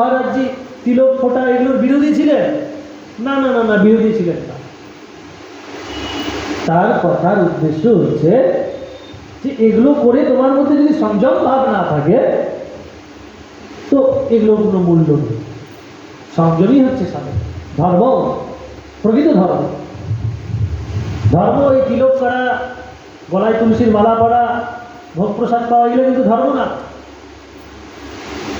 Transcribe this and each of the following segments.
মহারাজজি তিলক ফোটা এগুলোর বিরোধী ছিলেন? না না না না, বিরোধী ছিলেন না। তার কথার উদ্দেশ্য হচ্ছে যে এগুলো করে তোমার মধ্যে যদি সংযম ভাব না থাকে, তো এগুলো কোনো মূল্য নেই। সংযমই হচ্ছে সাধন ধর্ম, প্রকৃত ধর্ম। ধর্ম, এই তিলক করা, গলায় তুলসীর মালা পরা ভোগ প্রসাদ পাওয়া, এগুলো কিন্তু ধর্ম না।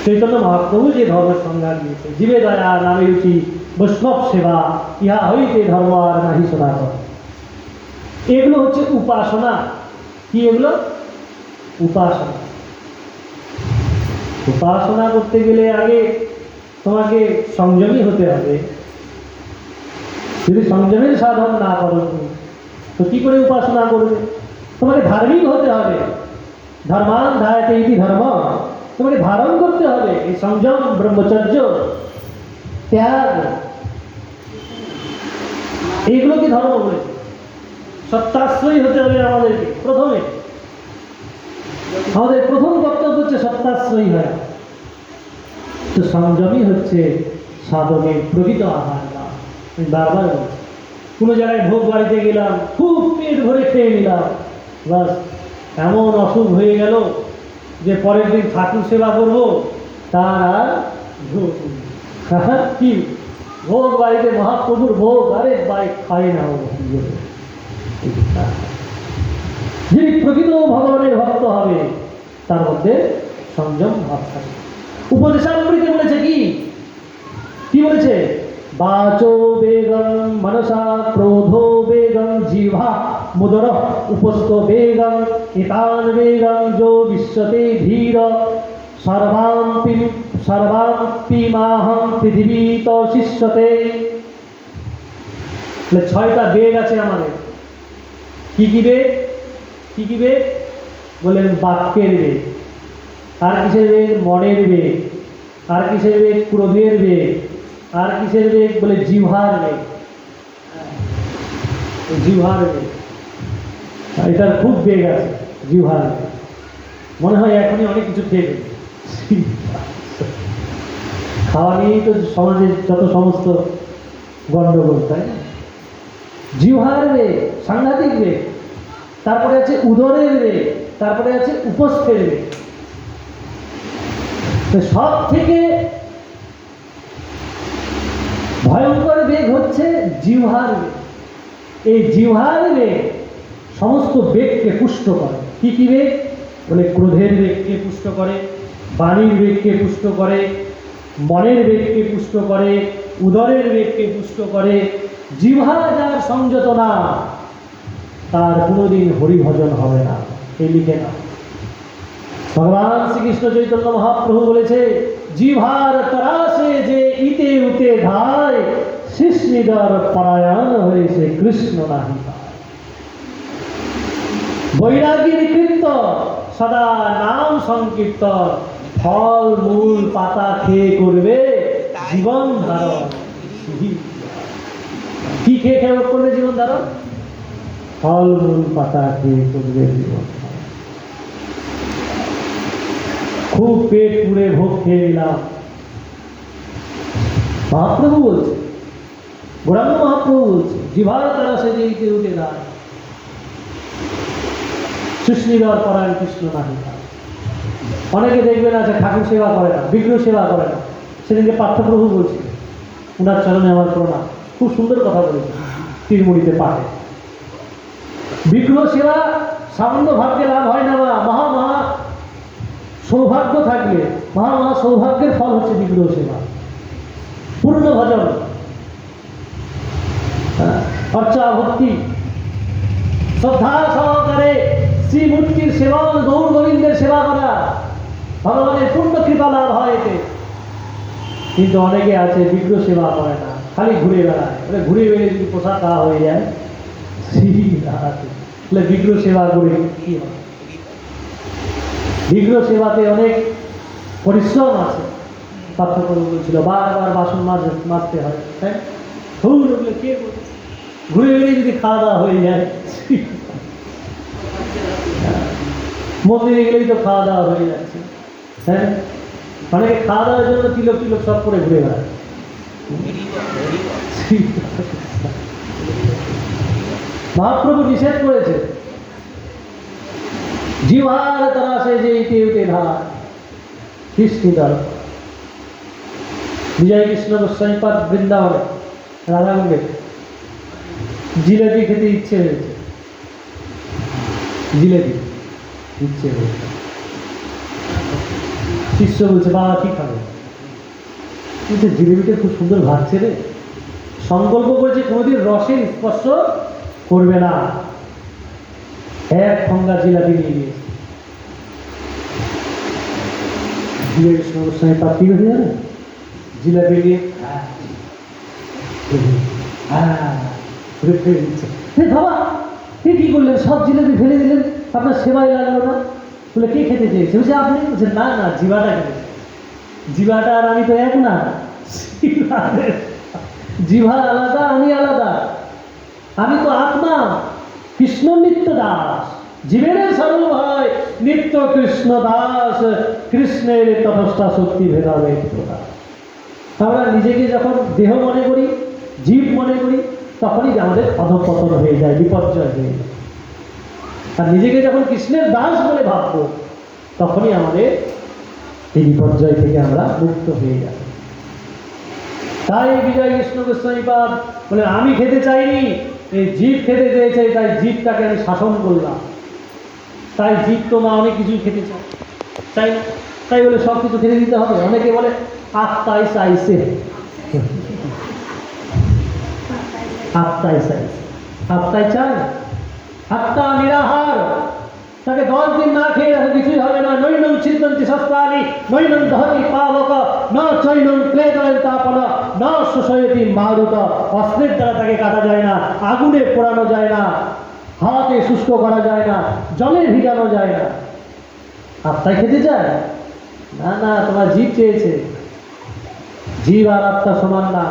চৈতন্য মহাপ্রভু যে ধর্মের সংজ্ঞা দিয়েছে জীবে দয়া নামে রুচি বৈষ্ণব সেবা ইহা হইতে ধর্ম আর নাহি সনাতন এগুলো হচ্ছে উপাসনা কি এগুলো উপাসনা উপাসনা করতে গেলে আগে তোমাকে সংযমী হতে হবে যদি সংযমের সাধন না করো তো কি করে উপাসনা করবে তোমাকে ধার্মিক হতে হবে ধর্মান ধায়তে ইতি ধর্ম তোমাকে ধারণ করতে হবে। এই সংযম, ব্রহ্মচর্য, ত্যাগ এইগুলো কি ধর্ম বলেছে। সত্যাশ্রয়ী হতে হবে আমাদেরকে প্রথমে। আমাদের প্রথম কর্তব্য হচ্ছে সত্যাশ্রয়ী হয় তো সংযমই হচ্ছে সাধকের প্রকৃত আহার আমি বারবার বলছি, কোনো জায়গায় ভোগ বাড়িতে গেলাম, খুব পেট ভরে খেয়ে নিলাম। বাস, এমন অসুখ হয়ে গেল যে পরের দিন ঠাকুর সেবা করব, তার আর কি? ভোগ বাড়িতে, মহাপ্রভুর ভোগ, আরে বাই খাই না যিনি প্রকৃত ভগবানের ভক্ত হবে, তার মধ্যে সংযম ভাব থাকে। উপদেশামৃতে বলেছে কি? কি বলেছে? বাচো বেগম, মনসা ক্রোধো বেগম মুদর উপস্থ বেগম ইতান বেগম যো বিশ্বতে ধীর। সর্বাম্পি সর্বাম্পিমাহম পৃথিবীত শিষ্যতে। ছয়টা বেগ আছে আমাদের। কি কি বেগ? কি কি বেগ? বললেন বাক্যের বেগ। আর কিসের বেগ? মনের বেগ। আর কিসের বেগ? ক্রোধের বেগ। আর কিসের বেগ? বলে জিহার বেগ। জিহার বেগ। এটার খুব বেগ আছে জিহার মনে হয় এখনই অনেক কিছু খেয়ে খাওয়া নিয়েই তো সমাজের যত সমস্ত গণ্ডগোল তাই না? জিহার বেগ, সাংঘাতিক বেগ। তারপরে আছে উদরের বেগ, তারপরে আছে উপস্থের তো সব থেকে ভয়ঙ্কর বেগ হচ্ছে জিহার বেগ এই জিহার বেগ সমস্ত বেগকে পুষ্ট করে। কি কি বেগ? বলে ক্রোধের বেগকে পুষ্ট করে, বাণীর বেগকে পুষ্ট করে, মনের বেগকে পুষ্ট করে, উদরের বেগকে পুষ্ট করে জিহ্বা যার সংযত না তার কোনোদিন হরিভজন হবে না। এই লিখে না। ভগবান শ্রীকৃষ্ণ চৈতন্য মহাপ্রভু বলেছে জিভার তরাসে যে ইতে উতে ধায়, শিষ্ণিদর পরায়ণ হয়েছে কৃষ্ণ নাহি পায়। বৈরাগীর কীর্ত সদা নাম সংকীর্তন। ফল, মূল, পাতা খেয়ে করবে জীবন ধারণ। কি খেয়ে খেয়ে করবে জীবন ধারণ? ফল, মূল, পাতা খেয়ে করবে জীবন খুব পেট পুড়ে ভোগ খেয়ে নিলাম। মহাপ্রভু বলছে, গৌরাঙ্গ মহাপ্রভু বলছে, জিভার তারা সে দিকে উঠে দাঁড়ায়। সুস্মিদর পরায়ণ কৃষ্ণ নাহি অনেকে দেখবেন আছে ঠাকুর সেবা করে না বিগ্রহ সেবা করে না। সেদিনকে পার্থপ্রভু বলছে উনার চরণে আমার প্রণাম। খুব সুন্দর কথা বলেছে তিরমুড়িতে পাঠে। বিগ্রহ সেবা সামান্য ভাগ্যে লাভ হয় না বা মহা মহা সৌভাগ্য থাকলে মহা মহা সৌভাগ্যের ফল হচ্ছে বিগ্রহ সেবা। পূর্ণ ভজন। হ্যাঁ, অর্চা ভক্তি। শ্রদ্ধা সহকারে শ্রীমূর্তির সেবা, গৌর গোবিন্দের সেবা করা। ভগবানের পূর্ণ কৃপা লাভ হয় এতে। কিন্তু অনেকে আছে, বিগ্রহ সেবা করে না, খালি ঘুরে বেড়ায়। ঘুরে বেড়ে যদি পোশাক খাওয়া হয়ে যায় শ্রী। বলে, বিগ্রহ সেবা করে কি হয় বিগ্রহ সেবাতে অনেক পরিশ্রম আছে। পার্থক্য বলছিল বারবার বাসন মাজ, মাজতে হয় হ্যাঁ ঘুরে বেড়ে যদি খাওয়া দাওয়া হয়ে যায় মন্দিরে গেলেই তো খাওয়া দাওয়া হয়ে যাচ্ছে। হ্যাঁ? মানে খাওয়া দাওয়ার জন্য কিলো কিলো সব করে ঘুরে বেড়ায়। মহাপ্রভু নিষেধ করেছে। জিভার তারা সে যে ইতি উতে ধারা কৃষ্ণিদার বিজয় কৃষ্ণ গোস্বাইপাদ বৃন্দাবনে রাধাঙ্গে জিলেবি খেতে ইচ্ছে হয়েছে। জিলেবি হয়েছে শিষ্য বলছে বাবা কি খাবে বলছে জিলেবিটা খুব সুন্দর ভাবছে রে সংকল্প করেছে কোনোদিন রসের স্পর্শ করবে না এক ঠঙ্গা জিলাপি নিয়ে গিয়েছে জিলেবি সমস্যায় হয়ে যাবে জিলাপি নিয়ে হ্যাঁ, হ্যাঁ, দিচ্ছে বাবা কে কি করলেন সব জিলাপি ফেলে দিলেন আপনার সেবাই লাগল না বলে, কে খেতে চেয়েছে? বলছে, আপনি বলছে না না জিবাটা খেতে জিবাটা আর আমি তো এক না। জিভা আলাদা, আমি আলাদা। আমি তো আত্মা। কৃষ্ণ নিত্য দাস। জীবের সরল হয় নিত্য কৃষ্ণ দাস। কৃষ্ণের তপস্যা শক্তি ভেদাবে আমরা নিজেকে যখন দেহ মনে করি, জীব মনে করি, তখনই আমাদের অধপতন হয়ে যায়, বিপর্যয় হয়ে যায়। আর নিজেকে যখন কৃষ্ণের দাস বলে ভাববো, তখনই আমাদের এই বিপর্যয় থেকে আমরা মুক্ত হয়ে যাব। তাই বিজয় কৃষ্ণ গোস্বামীপাদ বলে, আমি খেতে চাইনি, এই জীব খেতে চেয়েছে, তাই জীবটাকে আমি শাসন করলাম। তাই জীব তো মা অনেক কিছুই খেতে চায়। না তাই বলে সব কিছু খেতে দিতে হবে। অনেকে বলে আত্মাই চাইছে। আত্মাই চাইছে। আত্মাই চায়। আত্মা নিরাহার। তাকে দশ দিন না খেয়ে রাখা, কিছুই হবে না। নৈনম চিন্তন্তি সস্তানি, নৈনম দহতি পাবক ন চৈনম ক্লেদয়ন তাপন ন শোষয়তি মারুত অস্ত্রের দ্বারা তাকে কাটা যায় না, আগুনে পোড়ানো যায় না হাওয়াতে শুষ্ক করা যায় না, জলে ভিজানো যায় না। আত্মায় খেতে চায়? না না, তোমার জীব চেয়েছে। জীব আর আত্মা সমান না।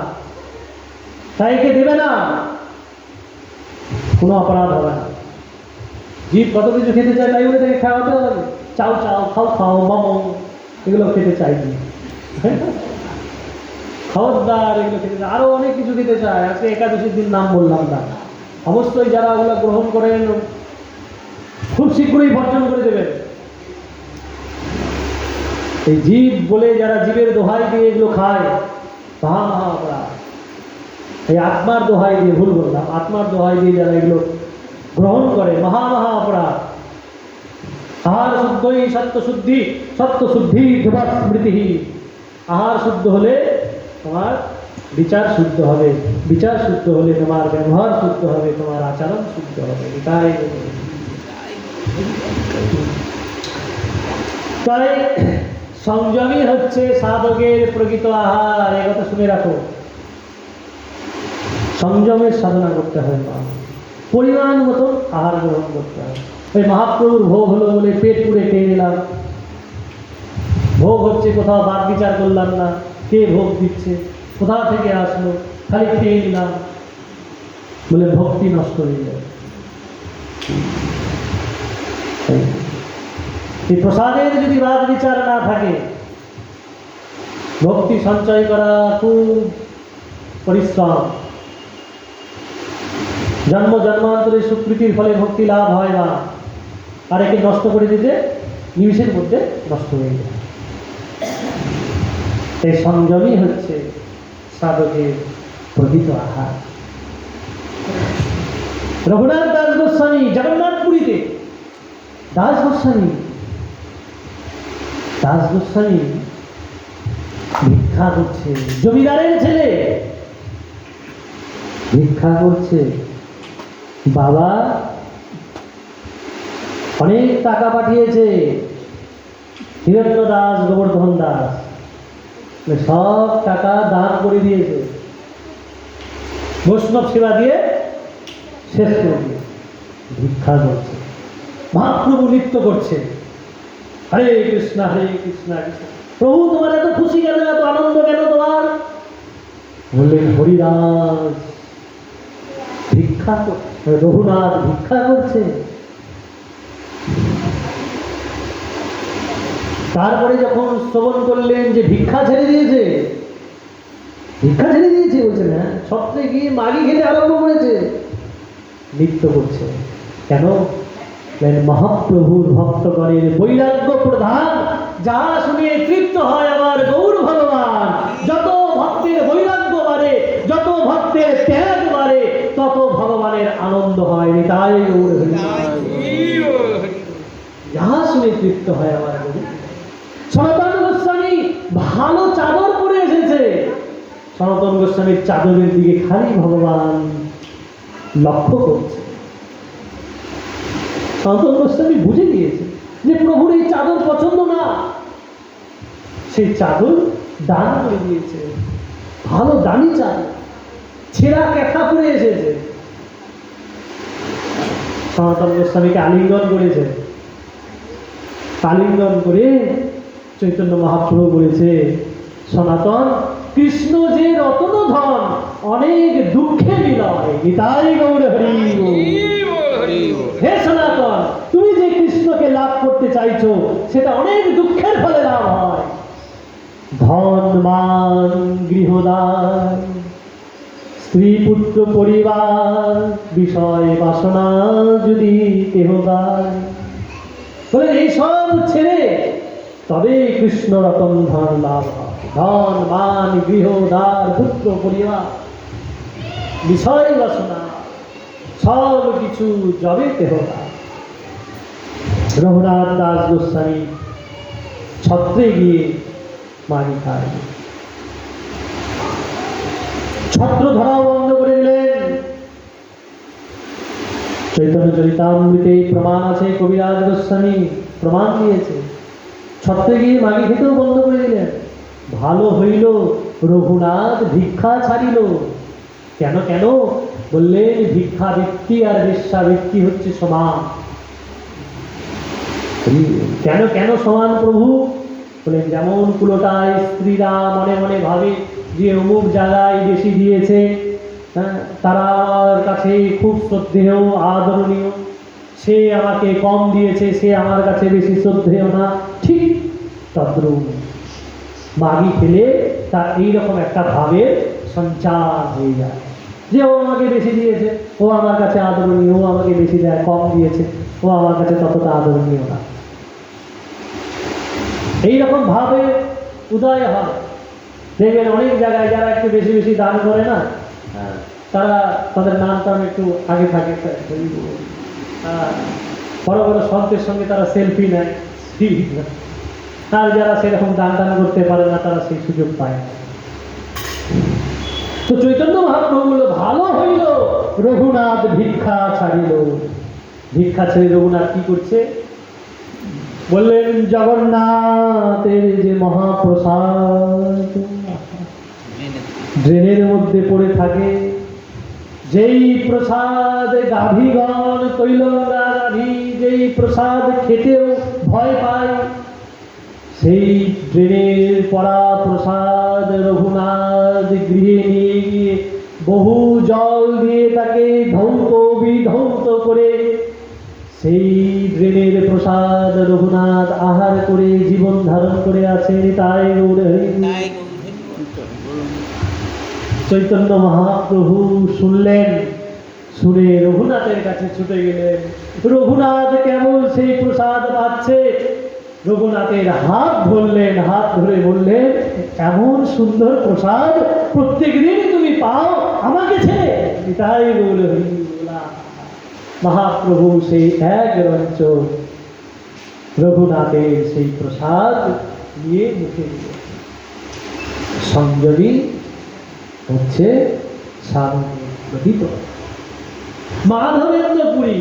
তাই একে দেবে না? কোনো অপরাধ হবে না। জীব কত কিছু খেতে চায় তাই বলে তাকে খাওয়াতে হবে চাও চাও খাও খাও, মামো, এগুলো খেতে চাই নি। খাওয়ারদার এগুলো খেতে চায়। আরও অনেক কিছু খেতে চায়। আজকে একাদশীর দিন নাম বললাম না। অবশ্যই যারা ওগুলো গ্রহণ করেন, খুব শীঘ্রই বর্জন করে দেবেন। এই জীব বলে যারা জীবের দোহাই দিয়ে এগুলো খায় মহা মহা অপরাধ এই আত্মার দোহাই দিয়ে ভুল বললাম আত্মার দোহাই দিয়ে যারা এগুলো গ্রহণ করে, মহা মহা অপরাধ আহার শুদ্ধই সত্য শুদ্ধি সত্য শুদ্ধি ধ্রুবা স্মৃতি আহার শুদ্ধ হলে তোমার বিচার শুদ্ধ হবে, বিচার শুদ্ধ হলে তোমার ব্যবহার শুদ্ধ হবে, তোমার আচরণ শুদ্ধ হবে। এটাই তাই সংযমই হচ্ছে সাধকের প্রকৃত আহার। এ কথা শুনে রাখো। সংযমের সাধনা করতে হয় মা। পরিমাণ মতো আহার গ্রহণ করতে হবে ওই মহাপ্রভুর ভোগ হলো বলে পেট পুড়ে খেয়ে নিলাম। ভোগ হচ্ছে কোথাও বাদ বিচার করলাম না, কে ভোগ দিচ্ছে কোথা থেকে আসলো, খালি খেয়ে নিলাম বলে ভক্তি নষ্ট হয়ে যায়। এই প্রসাদের যদি বাদ বিচার না থাকে, ভক্তি সঞ্চয় করা খুব পরিশ্রম। জন্ম জন্মান্তরের সুকৃতির ফলে ভক্তি লাভ হয় না। আর একে নষ্ট করে দিতে নিমিষের মধ্যে নষ্ট হয়ে যায়। এই সংযমই হচ্ছে সাধকের প্রকৃত আহার। রঘুনাথ দাস গোস্বামী জগন্নাথপুরীতে দাস গোস্বামী দাস গোস্বামী ভিক্ষা করছে। জমিদারের ছেলে ভিক্ষা করছে। বাবা, অনেক টাকা পাঠিয়েছে। হিরণ্য দাস গোবর্ধন দাস সব টাকা দান করে দিয়েছে। বৈষ্ণব সেবা দিয়ে শেষ করে দিয়েছে। ভিক্ষা করছে। মহাপ্রভু নৃত্য করছে। হরে কৃষ্ণ হরে কৃষ্ণ কৃষ্ণ। প্রভু, তোমার এত খুশি কেন? এত আনন্দ কেন তোমার? বললেন, হরিদাস, ভিক্ষা কর- রঘুনাথ ভিক্ষা করছে। তারপরে যখন শ্রবণ করলেন যে ভিক্ষা ছেড়ে দিয়েছে, ভিক্ষা ছেড়ে দিয়েছে, বলছে না সপ্তাহে গিয়ে মাগি খেতে আরম্ভ করেছে। নৃত্য করছে। কেন? মহাপ্রভুর ভক্তগণের বৈরাগ্য প্রধান, যা শুনে তৃপ্ত হয় আমার গৌর ভগবান। যত ভক্তের বৈরাগ্য বাড়ে, যত ভক্তের ত্যাগ ভগবানের আনন্দ হয় তাই যাহা শুনে তৃপ্ত হয় আমার সনাতন গোস্বামী ভালো চাদর পরে এসেছে। সনাতন গোস্বামীর চাদরের দিকে খালি ভগবান লক্ষ্য করছে। সনাতন গোস্বামী বুঝে গিয়েছে যে প্রভুর এই চাদর পছন্দ না। সেই চাদর দান করে দিয়েছে। ভালো দামি চাদর। ছেঁড়া ক্যাথা পরে এসেছে। সনাতন গোস্বামীকে আলিঙ্গন করেছে। আলিঙ্গন করে চৈতন্য মহাপ্রভু বলেছে, সনাতন কৃষ্ণ যে রতন ধন, অনেক দুঃখে গীতাই হে সনাতন, তুমি যে কৃষ্ণকে লাভ করতে চাইছো, সেটা অনেক দুঃখের ফলে লাভ হয়। ধন, মান, গৃহদান। স্ত্রী পুত্র পরিবার, বিষয় বাসনা যদি কেহ বলে, এই সব ছেড়ে তবে কৃষ্ণ রতন ধন লাভ ধন, মান গৃহদার পুত্র, পরিবার, বিষয় বাসনা, সব কিছু জবে কেহ রঘুনাথ দাস গোস্বামী ছত্রে গিয়ে মারি খায় ছত্র ধরাও বন্ধ করে দিলেন। চৈতন্য চরিতামৃতে প্রমাণ আছে, কবিরাজ গোস্বামী প্রমাণ দিয়েছে। ছত্রে গিয়ে মাগি খেতেও বন্ধ করে দিলেন। ভালো হইল, রঘুনাথ ভিক্ষা ছাড়িল। কেন কেন? বললেন, ভিক্ষা বৃত্তি আর বেশ্যাবৃত্তি হচ্ছে সমান। কেন কেন সমান প্রভু? বলেন যেমন কুলোটায় স্ত্রীরা মনে মনে ভাবে যে অমুক জায়গায় বেশি দিয়েছে হ্যাঁ তারা আমার কাছে খুব শ্রদ্ধেয়, আদরণীয়। সে আমাকে কম দিয়েছে, সে আমার কাছে বেশি শ্রদ্ধেয় না। ঠিক তদ্রুপ। মাগি খেলে তার এইরকম একটা ভাবের সঞ্চার হয়ে যায়। যে ও আমাকে বেশি দিয়েছে, ও আমার কাছে আদরণীয়, ও আমাকে বেশি দেয়, কম দিয়েছে, ও আমার কাছে ততটা আদরণীয় না। এইরকম ভাবে উদয় হয়। দেখবেন অনেক জায়গায় যারা একটু বেশি বেশি দান করে না হ্যাঁ, তারা তাদের নাম টাম একটু আগে থাকে হ্যাঁ, বড় বড় সন্তের সঙ্গে তারা সেলফি নেয়। আর যারা সেরকম দান টান করতে পারে না তারা সেই সুযোগ পায়। না। তো চৈতন্য মহাপ্রভু বলল ভালো হইল। রঘুনাথ ভিক্ষা ছাড়িল। ভিক্ষা ছেড়ে রঘুনাথ কি করছে? বললেন, জগন্নাথের যে মহাপ্রসাদ ড্রেনের মধ্যে পড়ে থাকে, যেই প্রসাদ গাভীগণ তৈলঙ্গা গাভী, যেই প্রসাদ খেতেও ভয় পায়, সেই ড্রেনের পড়া প্রসাদ রঘুনাথ গৃহে নিয়ে গিয়ে বহু জল দিয়ে তাকে ধ্বংস বিধ্বংস করে সেই ড্রেনের প্রসাদ রঘুনাথ আহার করে জীবন ধারণ করে আছে তাই চৈতন্য মহাপ্রভু শুনলেন শুনে রঘুনাথের কাছে ছুটে গেলেন। রঘুনাথ কেমন সেই প্রসাদ পাচ্ছে? রঘুনাথের হাত ধরলেন হাত ধরে বললেন এমন সুন্দর প্রসাদ প্রত্যেক দিন তুমি পাও আমাকে ছেড়ে। তাই বলে মহাপ্রভু সেই এক রঞ্চ রঘুনাথের সেই প্রসাদ নিয়ে মুখে। সংযমী হচ্ছে স্বামী প্রদীপ। মাধবেন্দ্র পুরী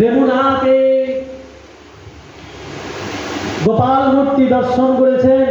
রেমুনাথে গোপাল মূর্তি দর্শন করেছেন।